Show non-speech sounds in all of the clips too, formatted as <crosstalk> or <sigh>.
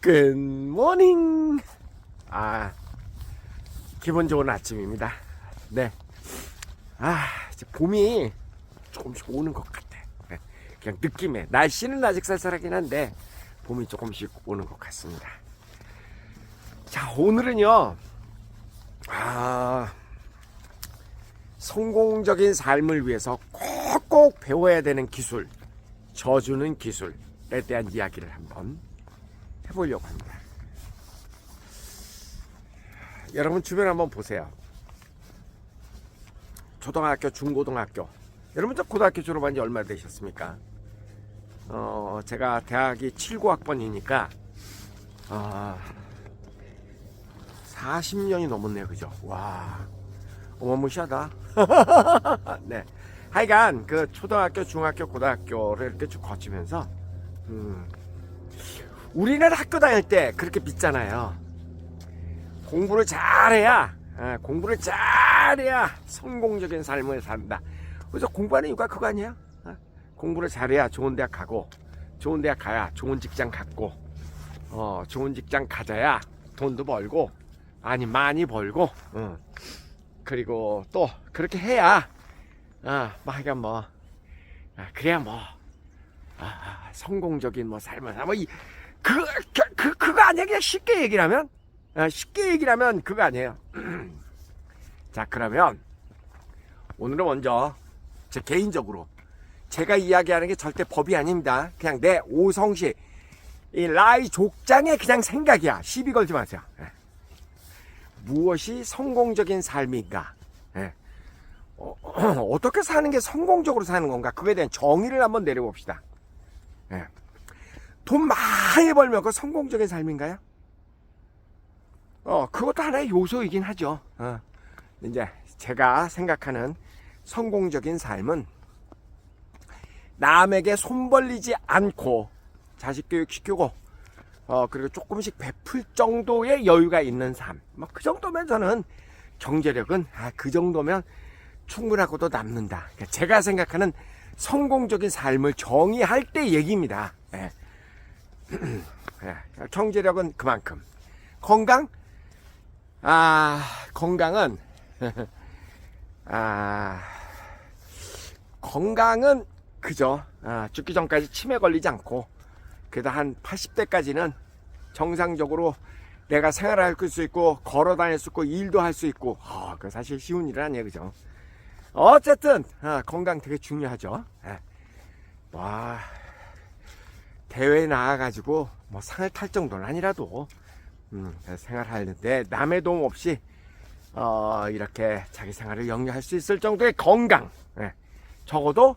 굿모닝. 아, 기분 좋은 아침입니다. 네. 아, 이제 봄이 조금씩 오는 것 같아. 네. 그냥 느낌에. 날씨는 아직 쌀쌀하긴 한데, 봄이 조금씩 오는 것 같습니다. 자, 오늘은요, 아, 성공적인 삶을 위해서 꼭꼭 배워야 되는 기술, 져주는 기술에 대한 이야기를 한번 해보려고 합니다. 여러분 주변 한번 보세요. 초등학교, 중고등학교. 여러분 저 고등학교 졸업한 지 얼마 되셨습니까? 어, 제가 대학이 79학번이니까 아, 40년이 넘었네요. 그죠? 와. 어마무시하다. <laughs> 네. 하여간 그 초등학교, 중학교, 고등학교를 이렇게 쭉 거치면서 음, 우리는 학교 다닐 때 그렇게 믿잖아요. 공부를 잘해야, 아, 공부를 잘해야 성공적인 삶을 산다. 그래서 공부하는 이유가 그거 아니야? 아, 공부를 잘해야 좋은 대학 가고, 좋은 대학 가야 좋은 직장 갖고, 어, 좋은 직장 가져야 돈도 벌고, 아니, 많이 벌고, 어. 그리고 또 그렇게 해야, 아, 뭐, 하여간 뭐, 아, 그래야 뭐, 아, 아, 성공적인 뭐 삶을 사. 뭐 이, 그, 그, 그, 그거 아니야. 그냥 쉽게 얘기를 하면? 아, 쉽게 얘기를 하면 그거 아니에요. <clears throat> 자, 그러면 오늘은 먼저 제 개인적으로 제가 이야기하는 게 절대 법이 아닙니다. 그냥 내 오성시 이 라이 족장의 그냥 생각이야. 시비 걸지 마세요. 예. 무엇이 성공적인 삶인가? 예. 어, <clears throat> 어떻게 사는 게 성공적으로 사는 건가? 그거에 대한 정의를 한번 내려봅시다. 예. 돈 많이 벌면 그 성공적인 삶인가요? 어, 그것도 하나의 요소이긴 하죠. 어. 이제 제가 생각하는 성공적인 삶은 남에게 손 벌리지 않고 자식 교육 시키고 어, 그리고 조금씩 베풀 정도의 여유가 있는 삶. 뭐 그 정도면 저는 경제력은 아, 그 정도면 충분하고도 남는다. 그러니까 제가 생각하는 성공적인 삶을 정의할 때 얘기입니다. 예. <clears throat> 예, 경제력은 그만큼. 건강? 아, 건강은, <laughs> 아, 건강은 그죠. 아, 죽기 전까지 치매 걸리지 않고, 그래도 한 80대까지는 정상적으로 내가 생활할 수 있고, 걸어 다닐 수 있고, 일도 할 수 있고, 아, 그 사실 쉬운 일은 아니에요. 그죠. 어쨌든, 아, 건강 되게 중요하죠. 예. 와, 대회에 나가가지고 뭐 상을 탈 정도는 아니라도 음, 생활하는데 남의 도움 없이 어, 이렇게 자기 생활을 영위할 수 있을 정도의 건강 예. 적어도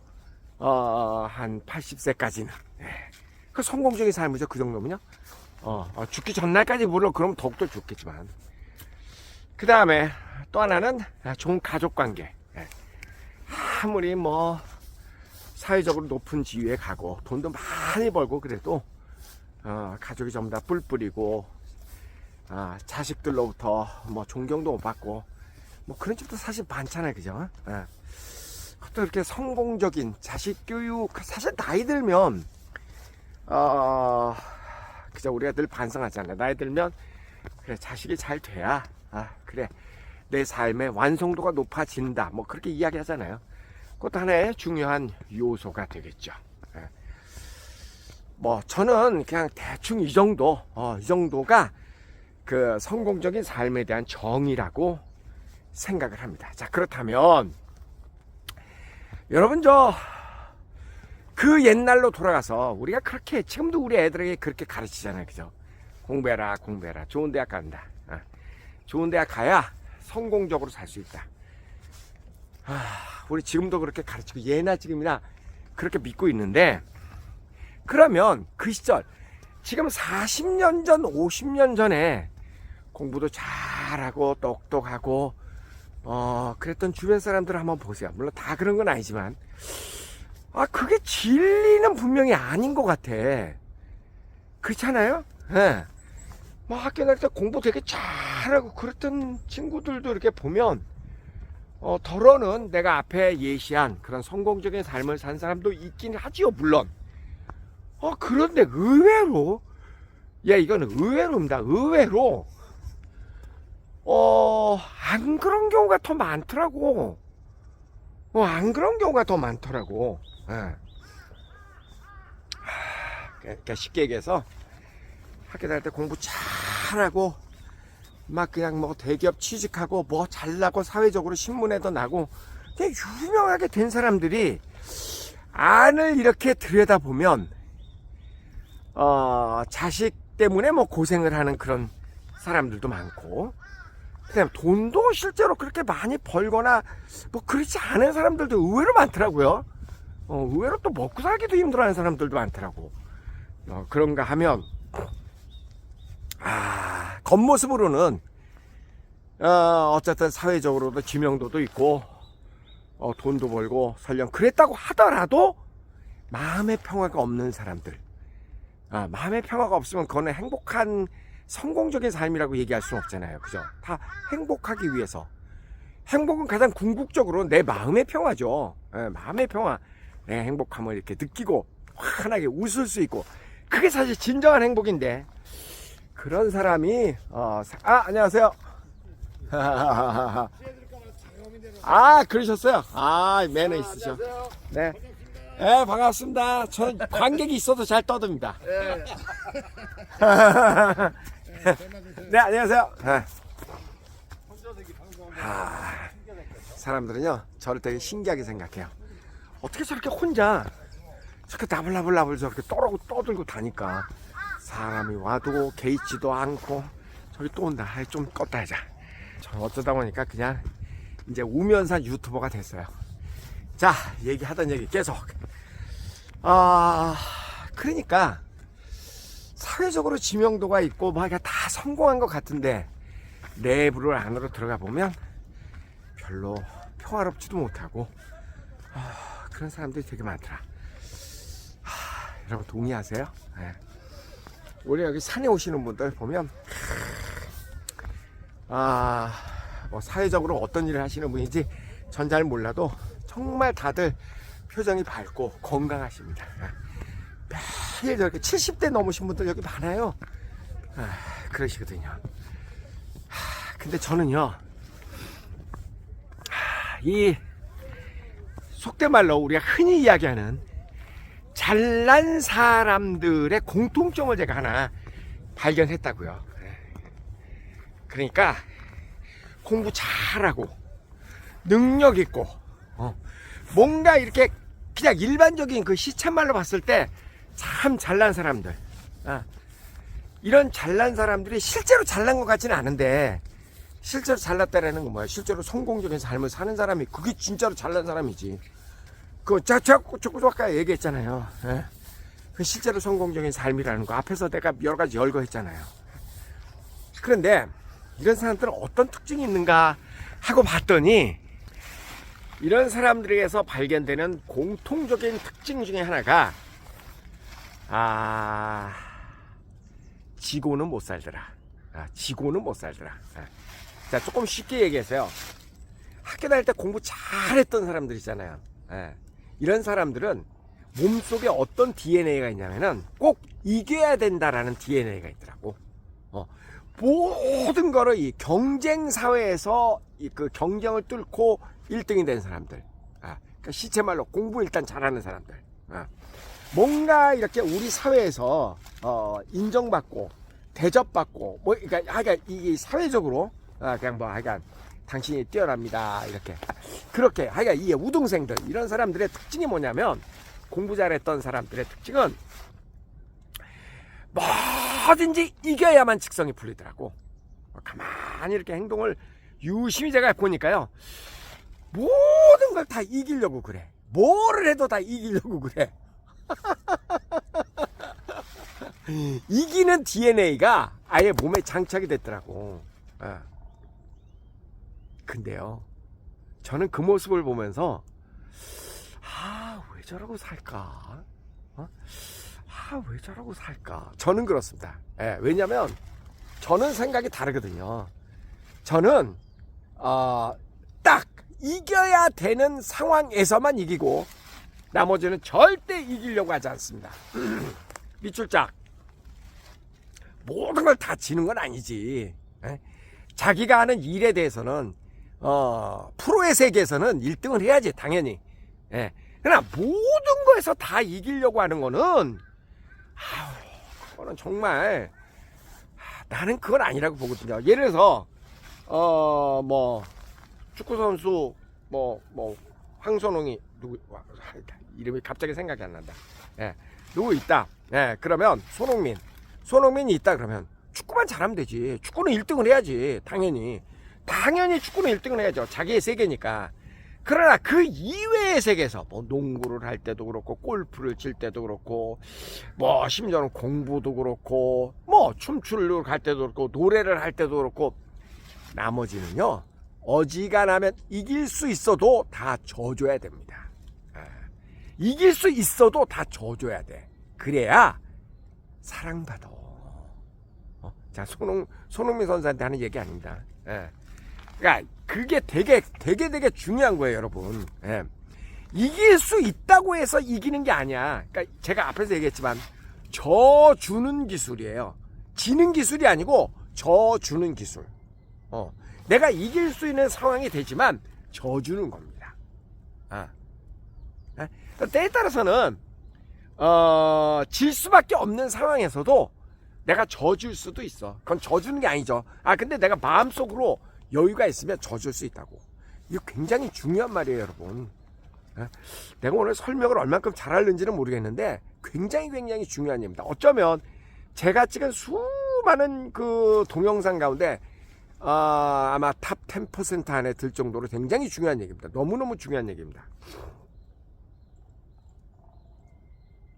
어, 한 80세까지는 예. 그 성공적인 삶이죠 그 정도면요 어, 어, 죽기 전날까지 물론 그럼 더욱더 좋겠지만 그 다음에 또 하나는 좋은 가족관계 예. 아무리 뭐 사회적으로 높은 지위에 가고 돈도 많이 벌고 그래도 어, 가족이 전부 다 뿔뿔이고 아, 자식들로부터 뭐 존경도 못 받고 뭐 그런 집도 사실 많잖아요. 그죠? 예. 또 이렇게 성공적인 자식 교육 사실 나이 들면 어 그저 우리가 늘 반성하잖아요. 나이 들면 그래 자식이 잘 돼야 아 그래 내 삶의 완성도가 높아진다. 뭐 그렇게 이야기하잖아요 그것도 하나의 중요한 요소가 되겠죠. 예. 뭐 저는 그냥 대충 이 정도, 어, 이 정도가 그 성공적인 삶에 대한 정의라고 생각을 합니다. 자 그렇다면 여러분 저 그 옛날로 돌아가서 우리가 그렇게 지금도 우리 애들에게 그렇게 가르치잖아요, 그죠? 공부해라, 공부해라, 좋은 대학 간다. 어. 좋은 대학 가야 성공적으로 살 수 있다. 아, 우리 지금도 그렇게 가르치고 예나 지금이나 그렇게 믿고 있는데 그러면 그 시절 지금 40년 전, 50년 전에 공부도 잘하고 똑똑하고 어 그랬던 주변 사람들 한번 보세요. 물론 다 그런 건 아니지만 아 그게 진리는 분명히 아닌 것 같아. 그렇잖아요? 예. 뭐 학교 다닐 때 공부 되게 잘하고 그랬던 친구들도 이렇게 보면 어, 덜어는 내가 앞에 예시한 그런 성공적인 삶을 산 사람도 있긴 하지요, 물론. 어, 그런데 의외로 야, 이거는 의외로입니다. 의외로. 어, 안 그런 경우가 더 많더라고. 어, 안 그런 경우가 더 많더라고. 예. 하, 그러니까 쉽게 얘기해서 학교 다닐 때 공부 잘하고 막 그냥 뭐 대기업 취직하고 뭐 잘나고 사회적으로 신문에도 나고 되게 유명하게 된 사람들이 안을 이렇게 들여다보면 어, 자식 때문에 뭐 고생을 하는 그런 사람들도 많고 그다음 돈도 실제로 그렇게 많이 벌거나 뭐 그렇지 않은 사람들도 의외로 많더라고요. 어, 의외로 또 먹고 살기도 힘들어하는 사람들도 많더라고. 어, 그런가 하면 아 겉모습으로는 어, 어쨌든 사회적으로도 지명도도 있고 어, 돈도 벌고 설령 그랬다고 하더라도 마음의 평화가 없는 사람들. 아, 마음의 평화가 없으면 그거는 행복한 성공적인 삶이라고 얘기할 수는 없잖아요. 그죠? 다 행복하기 위해서. 행복은 가장 궁극적으로 내 마음의 평화죠. 예, 마음의 평화. 내 행복함을 이렇게 느끼고 환하게 웃을 수 있고. 그게 사실 진정한 행복인데 그런 사람이 어, 사- 아 안녕하세요. <laughs> 아 그러셨어요? 아 매너 있으셔. 네. 네 반갑습니다. 저는 관객이 있어도 잘 떠듭니다. <laughs> 네 안녕하세요. 네. 아, 사람들은요 저를 되게 신기하게 생각해요. 어떻게 저렇게 혼자 저렇게 나불나불나불 저렇게 떠르고 떠들고 다니까 사람이 와도 개의치도 않고 저기 또 온다. 좀 껐다 하자. 저 어쩌다 보니까 그냥 이제 우면산 유튜버가 됐어요. 자 얘기하던 얘기 계속. 아 그러니까 사회적으로 지명도가 있고 막다 성공한 것 같은데 내부를 안으로 들어가 보면 별로 평화롭지도 못하고 아, 그런 사람들이 되게 많더라. 하, 여러분 동의하세요? 네. 우리 여기 산에 오시는 분들 보면 아, 뭐 사회적으로 어떤 일을 하시는 분인지 전 잘 몰라도 정말 다들 표정이 밝고 건강하십니다. 아, 매일 저렇게 70대 넘으신 분들 여기 많아요. 아, 그러시거든요. 하, 근데 저는요, 하, 이 속된 말로 우리가 흔히 이야기하는 잘난 사람들의 공통점을 제가 하나 발견했다고요. 그러니까 공부 잘하고 능력 있고 어, 뭔가 이렇게 그냥 일반적인 그 시쳇말로 봤을 때 참 잘난 사람들 아, 이런 잘난 사람들이 실제로 잘난 것 같지는 않은데 실제로 잘났다라는 건 뭐야? 실제로 성공적인 삶을 사는 사람이 그게 진짜로 잘난 사람이지 그 자, 자꾸 자꾸 아까 얘기했잖아요. 예? 그 실제로 성공적인 삶이라는 거. 앞에서 내가 여러 가지 열거했잖아요. 그런데 이런 사람들은 어떤 특징이 있는가 하고 봤더니 이런 사람들에게서 발견되는 공통적인 특징 중에 하나가 아 지고는 못 살더라. 아, 지고는 못 살더라. 아. 자 조금 쉽게 얘기해서요. 학교 다닐 때 공부 잘했던 사람들 있잖아요. 예. 이런 사람들은 몸속에 어떤 DNA가 있냐면은 꼭 이겨야 된다라는 DNA가 있더라고 어, 모든 거를 이 경쟁 사회에서 이 그 경쟁을 뚫고 1등이 된 사람들. 아, 그러니까 시체 말로 공부 일단 잘하는 사람들. 아, 뭔가 이렇게 우리 사회에서 어, 인정받고 대접받고 뭐 그러니까 하여간 이 사회적으로 아, 그냥 뭐 하여간 당신이 뛰어납니다 이렇게 그렇게 하여간 이 우등생들 이런 사람들의 특징이 뭐냐면 공부 잘했던 사람들의 특징은 뭐든지 이겨야만 직성이 풀리더라고. 가만히 이렇게 행동을 유심히 제가 보니까요. 모든 걸 다 이기려고 그래. 뭐를 해도 다 이기려고 그래. <laughs> 이기는 DNA가 아예 몸에 장착이 됐더라고. 어. 근데요. 저는 그 모습을 보면서 아, 왜 저러고 살까? 어? 아, 왜 저러고 살까? 저는 그렇습니다. 예, 왜냐면, 저는 생각이 다르거든요. 저는, 어, 딱, 이겨야 되는 상황에서만 이기고, 나머지는 절대 이기려고 하지 않습니다. <clears throat> 밑줄짝. 모든 걸 다 지는 건 아니지. 예? 자기가 하는 일에 대해서는 어, 프로의 세계에서는 1등을 해야지 당연히. 예. 그러나 모든 거에서 다 이기려고 하는 거는 아우, 그거는 정말 아, 나는 그건 아니라고 보거든요. 예를 들어서 어 뭐 축구 선수 뭐 뭐 황선홍이 누구 와, 이름이 갑자기 생각이 안 난다. 예. 누구 있다. 예. 그러면 손흥민. 손흥민이 있다 그러면 축구만 잘하면 되지. 축구는 1등을 해야지. 당연히. 당연히 축구는 1등을 해야죠. 자기의 세계니까. 그러나 그 이외의 세계에서 뭐 농구를 할 때도 그렇고 골프를 칠 때도 그렇고 뭐 심지어는 공부도 그렇고 뭐 춤추러 갈 때도 그렇고 노래를 할 때도 그렇고 나머지는요 어지간하면 이길 수 있어도 다 져줘야 됩니다. 아, 이길 수 있어도 다 져줘야 돼. 그래야 사랑받아. 어? 자 손흥 손흥민 선수한테 하는 얘기 아닙니다. 예. 그러니까 그게 되게 되게 되게 중요한 거예요, 여러분. 예. 이길 수 있다고 해서 이기는 게 아니야. 그러니까 제가 앞에서 얘기했지만 저 주는 기술이에요. 지는 기술이 아니고 저 주는 기술. 어. 내가 이길 수 있는 상황이 되지만 져주는 겁니다. 아. 아, 때에 따라서는 어, 질 수밖에 없는 상황에서도 내가 져줄 수도 있어. 그건 져주는 게 아니죠. 아, 근데 내가 마음속으로 여유가 있으면 져줄 수 있다고. 이거 굉장히 중요한 말이에요, 여러분. 예? 내가 오늘 설명을 얼만큼 잘하는지는 모르겠는데 굉장히 굉장히 중요한 얘기입니다. 어쩌면 제가 찍은 수많은 그 동영상 가운데 아, 아마 탑 10% 안에 들 정도로 굉장히 중요한 얘기입니다. 너무너무 중요한 얘기입니다.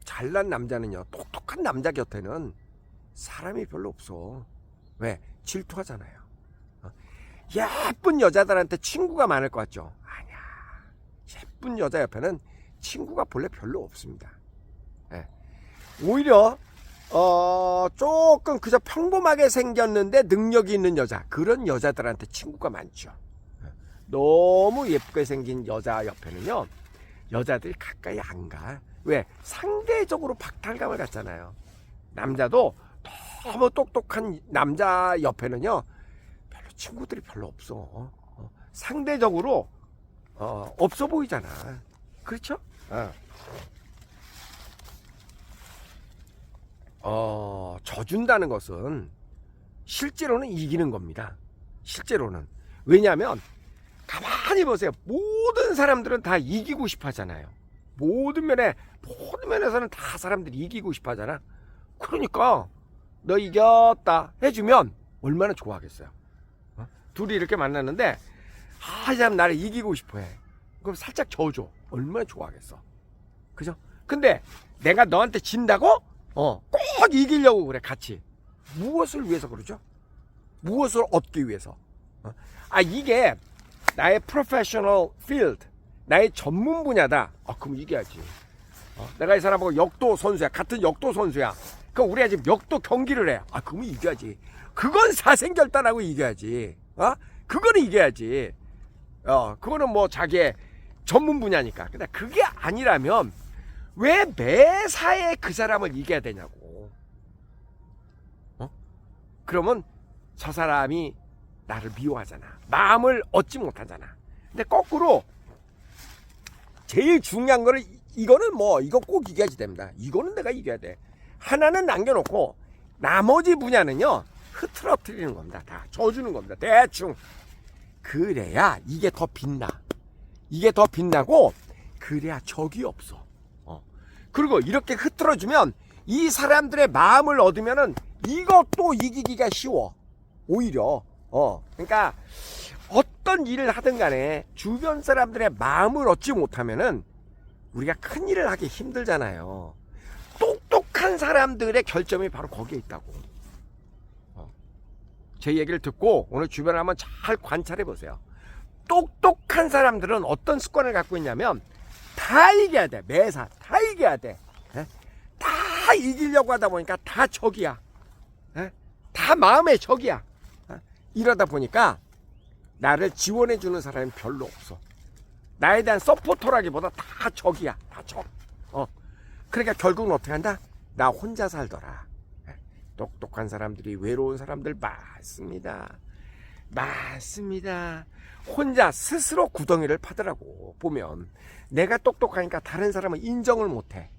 잘난 남자는요, 똑똑한 남자 곁에는 사람이 별로 없어. 왜? 질투하잖아요. 어? 예쁜 여자들한테 친구가 많을 것 같죠? 아니야. 예쁜 여자 옆에는 친구가 본래 별로 없습니다. 예. 오히려 어 조금 그저 평범하게 생겼는데 능력이 있는 여자 그런 여자들한테 친구가 많죠. 예. 너무 예쁘게 생긴 여자 옆에는요 여자들이 가까이 안 가. 왜? 상대적으로 박탈감을 갖잖아요. 남자도 너무 똑똑한 남자 옆에는요 친구들이 별로 없어. 어, 상대적으로 어, 없어 보이잖아. 그렇죠? 어. 어, 져준다는 것은 실제로는 이기는 겁니다. 실제로는. 왜냐하면 가만히 보세요. 모든 사람들은 다 이기고 싶어 하잖아요. 모든 면에, 모든 면에서는 다 사람들이 이기고 싶어 하잖아. 그러니까 너 이겼다 해주면 얼마나 좋아하겠어요. 어? 둘이 이렇게 만났는데 아, 이 사람 나를 이기고 싶어 해. 그럼 살짝 져줘. 얼마나 좋아하겠어. 그죠? 근데 내가 너한테 진다고? 어, 꼭 이기려고 그래, 같이. 무엇을 위해서 그러죠? 무엇을 얻기 위해서? 어? 아, 이게 나의 프로페셔널 필드, 나의 전문 분야다. 아, 그럼 이겨야지. 어? 내가 이 사람하고 역도 선수야. 같은 역도 선수야. 그럼 우리가 지금 역도 경기를 해. 아, 그러면 이겨야지. 그건 사생결단하고 이겨야지. 어? 그거는 이겨야지. 어, 그거는 뭐 자기의 전문 분야니까. 근데 그게 아니라면 왜 매사에 그 사람을 이겨야 되냐고. 어? 그러면 저 사람이 나를 미워하잖아. 마음을 얻지 못하잖아. 근데 거꾸로 제일 중요한 거는 이- 이거는 뭐 이거 꼭 이겨야지 됩니다. 이거는 내가 이겨야 돼. 하나는 남겨놓고 나머지 분야는요 흐트러뜨리는 겁니다. 다 져주는 겁니다. 대충 그래야 이게 더 빛나. 이게 더 빛나고 그래야 적이 없어. 어. 그리고 이렇게 흐트러주면 이 사람들의 마음을 얻으면은 이것도 이기기가 쉬워. 오히려. 어. 그러니까 어떤 일을 하든 간에 주변 사람들의 마음을 얻지 못하면은 우리가 큰 일을 하기 힘들잖아요. 똑똑한 사람들의 결점이 바로 거기에 있다고. 어. 제 얘기를 듣고 오늘 주변을 한번 잘 관찰해 보세요. 똑똑한 사람들은 어떤 습관을 갖고 있냐면 다 이겨야 돼. 매사 다 이겨야 돼. 예? 다 이기려고 하다 보니까 다 적이야. 예? 다 마음의 적이야. 예? 이러다 보니까 나를 지원해 주는 사람이 별로 없어. 나에 대한 서포터라기보다 다 적이야. 다 적. 어. 그러니까 결국은 어떻게 한다? 나 혼자 살더라. 예? 똑똑한 사람들이 외로운 사람들 많습니다. 많습니다. 혼자 스스로 구덩이를 파더라고 보면 내가 똑똑하니까 다른 사람은 인정을 못해.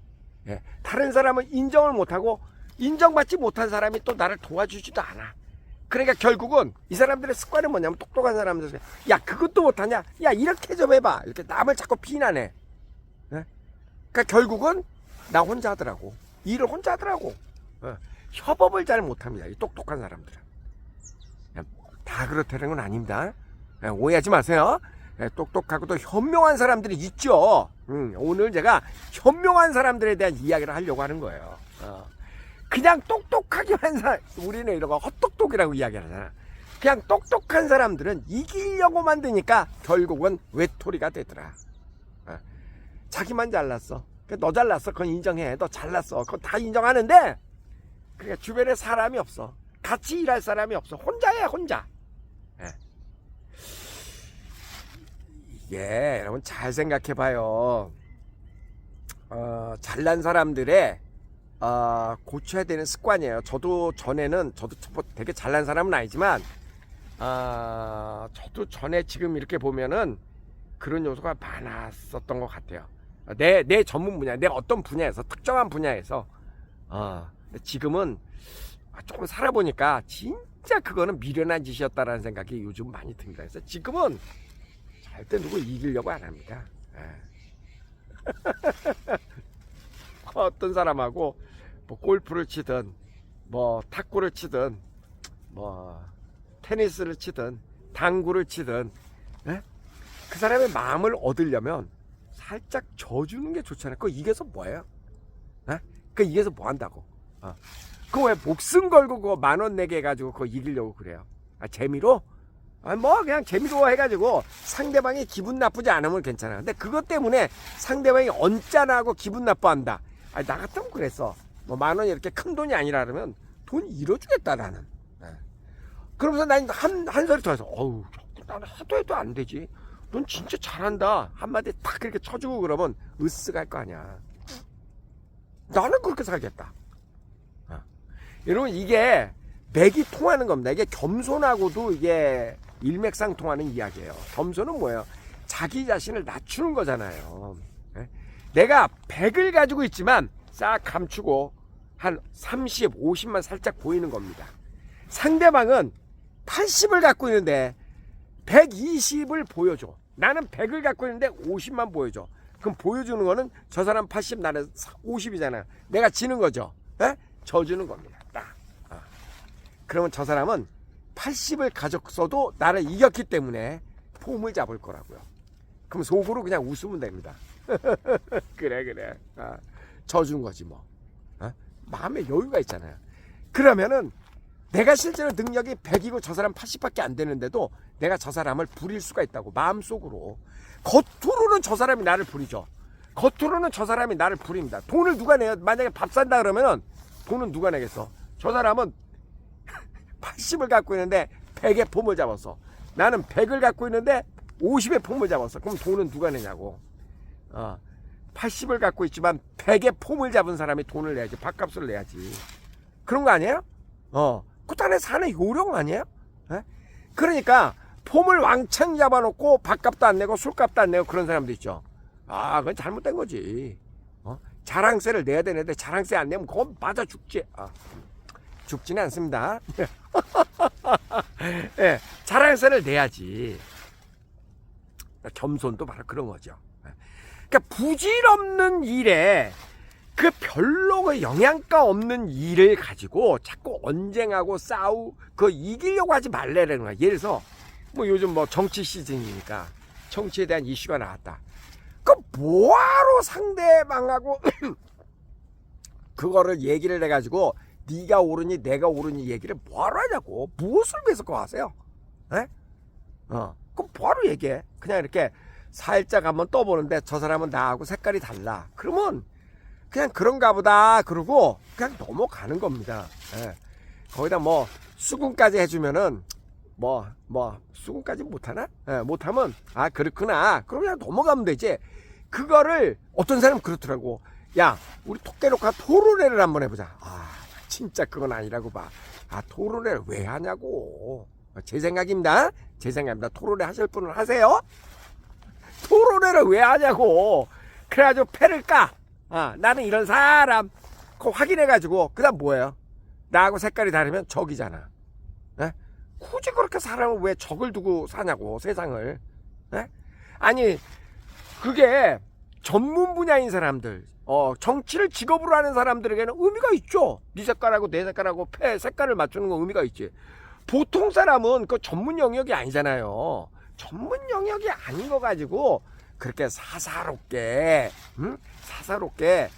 예, 다른 사람은 인정을 못하고 인정받지 못한 사람이 또 나를 도와주지도 않아. 그러니까 결국은 이 사람들의 습관은 뭐냐면 똑똑한 사람들 야 그것도 못하냐? 야 이렇게 좀 해봐. 이렇게 남을 자꾸 비난해. 예? 그러니까 결국은 나 혼자 하더라고. 일을 혼자 하더라고. 어, 협업을 잘 못합니다. 이 똑똑한 사람들은. 예, 다 그렇다는 건 아닙니다. 예, 오해하지 마세요. 예, 똑똑하고도 현명한 사람들이 있죠. 음, 오늘 제가 현명한 사람들에 대한 이야기를 하려고 하는 거예요. 어. 그냥 똑똑하기만 사 우리는 이런 거 헛똑똑이라고 이야기하잖아. 그냥 똑똑한 사람들은 이기려고 만드니까 결국은 외톨이가 되더라. 어. 자기만 잘났어. 그너 잘났어. 그건 인정해. 너 잘났어. 그건 다 인정하는데 그러니까 주변에 사람이 없어. 같이 일할 사람이 없어. 혼자야 혼자. 예. 이게 여러분 잘 생각해봐요. 어, 잘난 사람들의 어, 고쳐야 되는 습관이에요. 저도 전에는 저도 뭐 되게 잘난 사람은 아니지만 아, 저도 전에 지금 이렇게 보면은 그런 요소가 많았었던 것 같아요. 내, 내 전문 분야, 내가 어떤 분야에서, 특정한 분야에서, 어, 지금은 조금 살아보니까 진짜 그거는 미련한 짓이었다라는 생각이 요즘 많이 듭니다. 그래서 지금은 절대 누구 이기려고 안 합니다. 예. <laughs> 어떤 사람하고 뭐 골프를 치든, 뭐 탁구를 치든, 뭐 테니스를 치든, 당구를 치든, 예? 그 사람의 마음을 얻으려면 살짝 져주는 게 좋잖아요. 그거 이겨서 뭐예요? 에? 그 이겨서 뭐 한다고? 어. 그거 왜 목숨 걸고 그거 만 원 내게 해가지고 그거 이기려고 그래요? 아, 재미로? 아, 뭐 그냥 재미로 해가지고 상대방이 기분 나쁘지 않으면 괜찮아. 근데 그것 때문에 상대방이 언짢아하고 기분 나빠한다. 아, 나 같으면 그랬어. 뭐 만 원이 이렇게 큰 돈이 아니라 그러면 돈 잃어주겠다 나는. 예. 그러면서 난 한 한 소리 더 해서 어우 나는 하도 해도 안 되지. 넌 진짜 잘한다. 한마디 탁 이렇게 쳐주고 그러면 으쓱 할 거 아니야. 나는 그렇게 살겠다. 어. 여러분, 이게 맥이 통하는 겁니다. 이게 겸손하고도 이게 일맥상통하는 이야기예요. 겸손은 뭐예요? 자기 자신을 낮추는 거잖아요. 예? 내가 100을 가지고 있지만 싹 감추고 한 30, 50만 살짝 보이는 겁니다. 상대방은 80을 갖고 있는데 120을 보여줘. 나는 100을 갖고 있는데 50만 보여줘. 그럼 보여주는 거는 저 사람 80, 나는 50이잖아. 내가 지는 거죠. 에? 져주는 겁니다. 그러면 저 사람은 80을 가졌어도 나를 이겼기 때문에 폼을 잡을 거라고요. 그럼 속으로 그냥 웃으면 됩니다. <laughs> 그래, 그래. 어. 져준 거지 뭐. 어? 마음에 여유가 있잖아요. 그러면은 내가 실제로 능력이 100이고 저 사람 80밖에 안 되는데도 내가 저 사람을 부릴 수가 있다고 마음속으로 겉으로는 저 사람이 나를 부리죠 겉으로는 저 사람이 나를 부립니다 돈을 누가 내요 만약에 밥 산다 그러면은 돈은 누가 내겠어 저 사람은 80을 갖고 있는데 100의 폼을 잡았어 나는 100을 갖고 있는데 50의 폼을 잡았어 그럼 돈은 누가 내냐고 어, 80을 갖고 있지만 100의 폼을 잡은 사람이 돈을 내야지 밥값을 내야지 그런 거 아니에요? 어 그것도 하나의 사는 요령 아니에요? 에? 그러니까 폼을 왕창 잡아놓고 밥값도 안 내고 술값도 안 내고 그런 사람도 있죠. 아, 그건 잘못된 거지. 어? 자랑세를 내야 되는데 자랑세 안 내면 그건 맞아 죽지. 아, 죽지는 않습니다. <laughs> 예, 자랑세를 내야지. 겸손도 바로 그런 거죠. 예. 그러니까 부질없는 일에 그 별로 그 영양가 없는 일을 가지고 자꾸 언쟁하고 싸우 그 이기려고 하지 말래라는 거야. 예를 들어서 뭐 요즘 뭐 정치 시즌이니까 정치에 대한 이슈가 나왔다. 그 뭐하러 상대방하고 <clears throat> 그거를 얘기를 해가지고 네가 옳으니 내가 옳으니 얘기를 뭐하러 하냐고 무엇을 위해서 그거 하세요? 에? 어, 그럼 뭐하러 얘기해? 그냥 이렇게 살짝 한번 떠보는데 저 사람은 나하고 색깔이 달라. 그러면 그냥 그런가 보다 그러고 그냥 넘어가는 겁니다. 예. 거기다 뭐 수긍까지 해주면은 뭐뭐 수긍까지 못하나? 예, 못하면 아 그렇구나. 그럼 그냥 넘어가면 되지. 그거를 어떤 사람 은 그렇더라고. 야 우리 토끼놓고 토론회를 한번 해보자. 아 진짜 그건 아니라고 봐. 아, 토론회를 왜 하냐고. 제 생각입니다. 제 생각입니다. 토론회 하실 분은 하세요. 토론회를 왜 하냐고. 그래가지고 패를 까. 아, 나는 이런 사람. 그거 확인해가지고, 그 다음 뭐예요? 나하고 색깔이 다르면 적이잖아. 예? 굳이 그렇게 사람을 왜 적을 두고 사냐고, 세상을. 예? 아니, 그게 전문 분야인 사람들, 어, 정치를 직업으로 하는 사람들에게는 의미가 있죠. 네 색깔하고 내 색깔하고 패 색깔을 맞추는 건 의미가 있지. 보통 사람은 그 전문 영역이 아니잖아요. 전문 영역이 아닌 거 가지고 그렇게 사사롭게, 응? 사사롭게,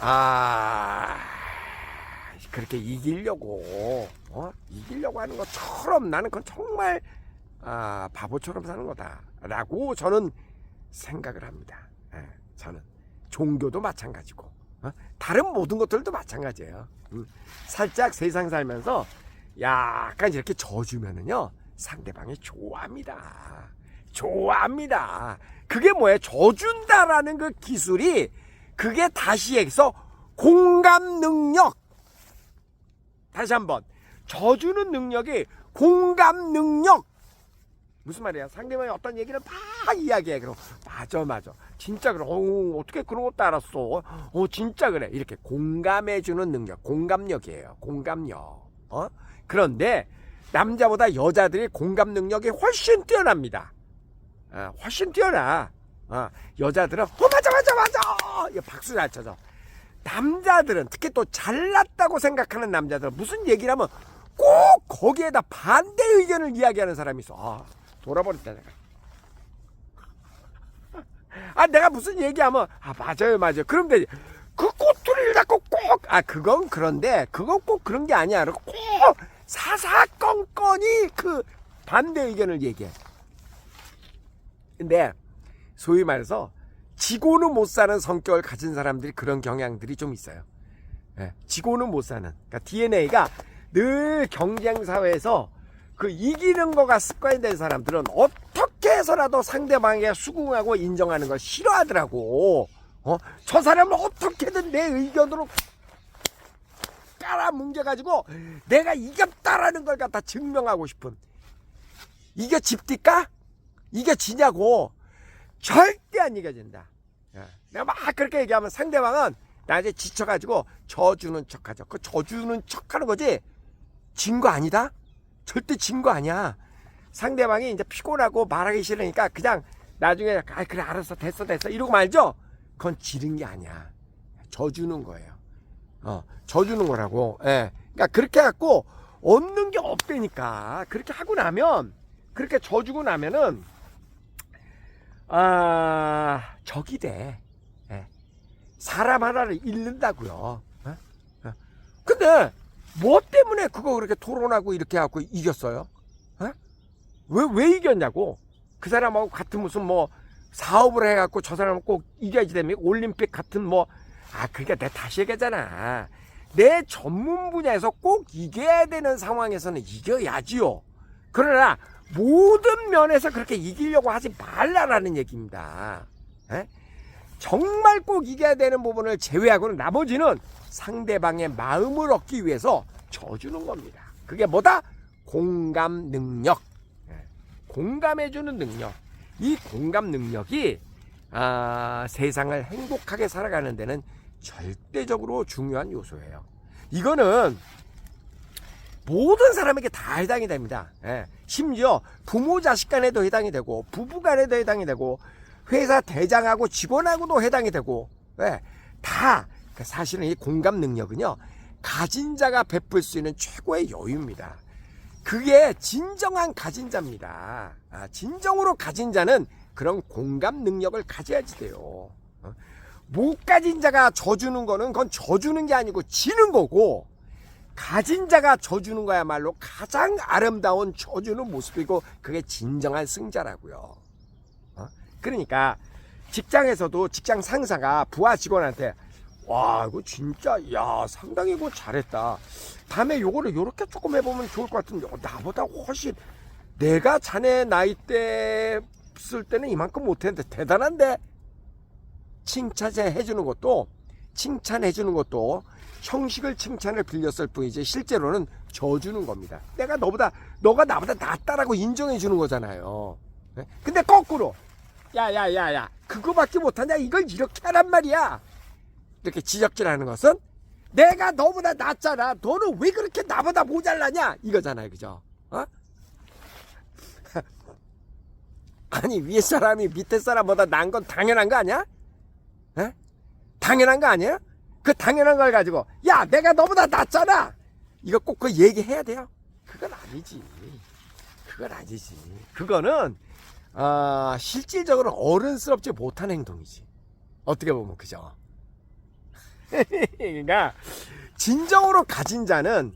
아, 그렇게 이기려고, 어? 이기려고 하는 것처럼 나는 그건 정말, 아, 바보처럼 사는 거다. 라고 저는 생각을 합니다. 예, 저는. 종교도 마찬가지고, 어? 다른 모든 것들도 마찬가지예요. 음, 살짝 세상 살면서 약간 이렇게 져주면은요, 상대방이 좋아합니다. 좋아합니다. 그게 뭐예요? 져준다라는 그 기술이, 그게 다시 해서 공감 능력. 다시 한번. 져주는 능력이 공감 능력. 무슨 말이야? 상대방이 어떤 얘기를 막 이야기해. 그럼 맞아, 맞아. 진짜 그래. 어, 어떻게 그런 것도 알았어? 어, 진짜 그래. 이렇게 공감해 주는 능력, 공감력이에요. 공감력. 어? 그런데 남자보다 여자들이 공감 능력이 훨씬 뛰어납니다. 어, 훨씬 뛰어나. 어, 여자들은 어 맞아, 맞아, 맞아. 박수 잘 쳐서. 남자들은 특히 또 잘났다고 생각하는 남자들은 무슨 얘기를 하면 꼭 거기에다 반대 의견을 이야기하는 사람이 있어. 아, 돌아버렸다 내가. 아 내가 무슨 얘기하면 아 맞아요 맞아요. 그럼 되지. 그 꼬투리를 잡고 꼭 아 그건 그런데 그건 꼭 그런 게 아니야. 꼭 사사건건이 그 반대 의견을 얘기해. 근데 소위 말해서 지고는 못 사는 성격을 가진 사람들이 그런 경향들이 좀 있어요. 예, 지고는 못 사는. 그러니까 DNA가 늘 경쟁 사회에서 그 이기는 거가 습관이 된 사람들은 어떻게 해서라도 상대방에게 수긍하고 인정하는 걸 싫어하더라고. 어? 저 사람은 어떻게든 내 의견으로 깔아뭉개가지고 내가 이겼다라는 걸 갖다 증명하고 싶은. 이게 집디까? 이게 지냐고. 절대 안 이겨진다. 예. 내가 막 그렇게 얘기하면 상대방은 나한테 지쳐가지고 져주는 척하죠. 그 져주는 척하는 거지. 진 거 아니다? 절대 진 거 아니야. 상대방이 이제 피곤하고 말하기 싫으니까 그냥 나중에 아 그래 알았어 됐어 됐어 이러고 말죠. 그건 지른 게 아니야. 져주는 거예요. 어, 져주는 거라고. 예. 그러니까 그렇게 해갖고 얻는 게 없다니까. 그렇게 하고 나면 그렇게 져주고 나면은 아 적이 돼. 예. 사람 하나를 잃는다고요. 어? 어. 근데 뭐 때문에 그거 그렇게 토론하고 이렇게 하고 이겼어요? 어? 왜, 왜 이겼냐고? 그 사람하고 같은 무슨 뭐 사업을 해갖고 저 사람은 꼭 이겨야지 되면 올림픽 같은 뭐, 아, 그러니까 내가 다시 얘기하잖아. 내 전문 분야에서 꼭 이겨야 되는 상황에서는 이겨야지요. 그러나 모든 면에서 그렇게 이기려고 하지 말라라는 얘기입니다. 에? 정말 꼭 이겨야 되는 부분을 제외하고는 나머지는 상대방의 마음을 얻기 위해서 져주는 겁니다. 그게 뭐다? 공감 능력. 예, 공감해주는 능력. 이 공감 능력이 아, 세상을 행복하게 살아가는 데는 절대적으로 중요한 요소예요. 이거는 모든 사람에게 다 해당이 됩니다. 예, 심지어 부모 자식 간에도 해당이 되고 부부 간에도 해당이 되고 회사 대장하고 직원하고도 해당이 되고 예, 다 사실은 이 공감 능력은요 가진 자가 베풀 수 있는 최고의 여유입니다. 그게 진정한 가진 자입니다. 아, 진정으로 가진 자는 그런 공감 능력을 가져야지 돼요. 어? 못 가진 자가 져주는 거는 그건 져주는 게 아니고 지는 거고 가진 자가 져주는 거야말로 가장 아름다운 져주는 모습이고 그게 진정한 승자라고요. 어? 그러니까 직장에서도 직장 상사가 부하 직원한테 와 이거 진짜 야 상당히 이거 잘했다. 다음에 요거를 요렇게 조금 해보면 좋을 것 같은데 어, 나보다 훨씬 내가 자네 나이 때 쓸 때는 이만큼 못했는데 대단한데 칭찬해 주는 것도 칭찬해 주는 것도 형식을 칭찬을 빌렸을 뿐이지 실제로는 져주는 겁니다. 내가 너보다 너가 나보다 낫다라고 인정해 주는 거잖아요. 네? 근데 거꾸로 야야야야 그거밖에 못하냐 이걸 이렇게 하란 말이야. 이렇게 지적질하는 것은 내가 너보다 낫잖아. 너는 왜 그렇게 나보다 모자라냐 이거잖아요, 그죠? 어? <laughs> 아니 위에 사람이 밑에 사람보다 난 건 당연한 거 아니야? 에? 당연한 거 아니야? 그 당연한 걸 가지고 야 내가 너보다 낫잖아 이거 꼭 그 얘기해야 돼요? 그건 아니지 그건 아니지 그거는 아 실질적으로 어른스럽지 못한 행동이지 어떻게 보면 그죠 <laughs> 그러니까 진정으로 가진 자는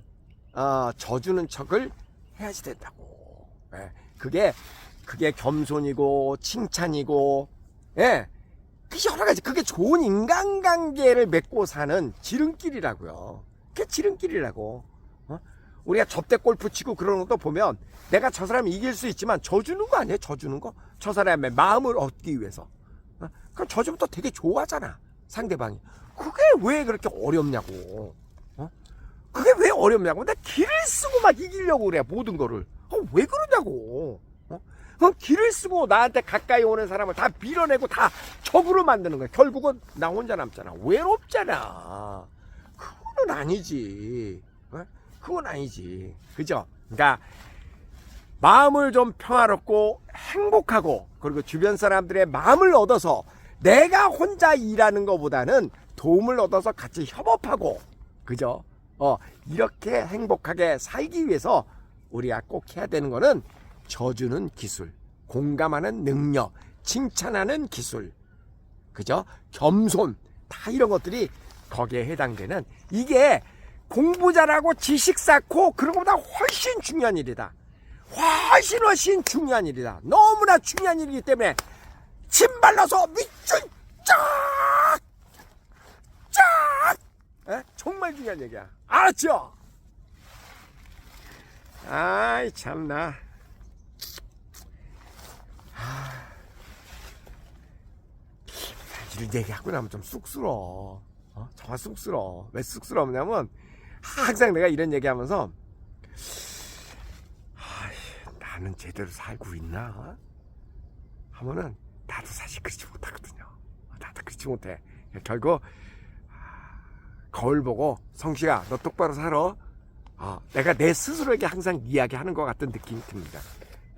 어, 져주는 척을 해야지 된다고 예, 그게 그게 겸손이고 칭찬이고 예 그 여러 가지 그게 좋은 인간관계를 맺고 사는 지름길이라고요. 그게 지름길이라고. 어? 우리가 접대 골프 치고 그러는 것도 보면 내가 저 사람이 이길 수 있지만 져주는 거 아니에요? 져주는 거? 저 사람의 마음을 얻기 위해서. 어? 그럼 또 되게 좋아하잖아. 상대방이. 그게 왜 그렇게 어렵냐고. 어? 그게 왜 어렵냐고. 나 길을 쓰고 막 이기려고 그래. 모든 거를. 어, 왜 그러냐고. 어? 어, 길을 쓰고 나한테 가까이 오는 사람을 다 밀어내고 다 적으로 만드는 거야. 결국은 나 혼자 남잖아. 외롭잖아. 그거는 아니지. 어? 그건 아니지. 그죠? 그러니까 마음을 좀 평화롭고 행복하고 그리고 주변 사람들의 마음을 얻어서 내가 혼자 일하는 것보다는 도움을 얻어서 같이 협업하고 그죠? 어 이렇게 행복하게 살기 위해서 우리가 꼭 해야 되는 거는 져주는 기술, 공감하는 능력, 칭찬하는 기술, 그죠? 겸손, 다 이런 것들이 거기에 해당되는 이게 공부 잘하고 지식 쌓고 그런 것보다 훨씬 중요한 일이다. 훨씬 훨씬 중요한 일이다. 너무나 중요한 일이기 때문에 침 발라서 밑줄 쫙! 쫙! 에? 정말 중요한 얘기야. 알았죠? 아이 참나. 이런 얘기하고 나면 좀 쑥스러워. 어? 정말 쑥스러워. 왜 쑥스러우냐면 항상 내가 이런 얘기하면서 나는 제대로 살고 있나? 하면은 나도 사실 그렇지 못하거든요. 나도 그렇지 못해. 결국 아, 거울 보고 성시야 너 똑바로 살아. 어, 내가 내 스스로에게 항상 이야기하는 것 같은 느낌이 듭니다.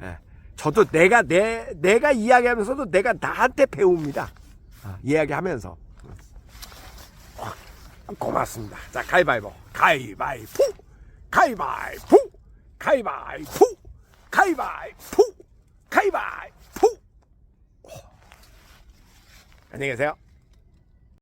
예. 저도 내가 내 내가 이야기하면서도 내가 나한테 배웁니다. 아, 이야기하면서 어, 고맙습니다. 자 가위바위보 가위바위보 가위바위보 가위바위보 가위바위보 가위바위보 어. 안녕히 계세요.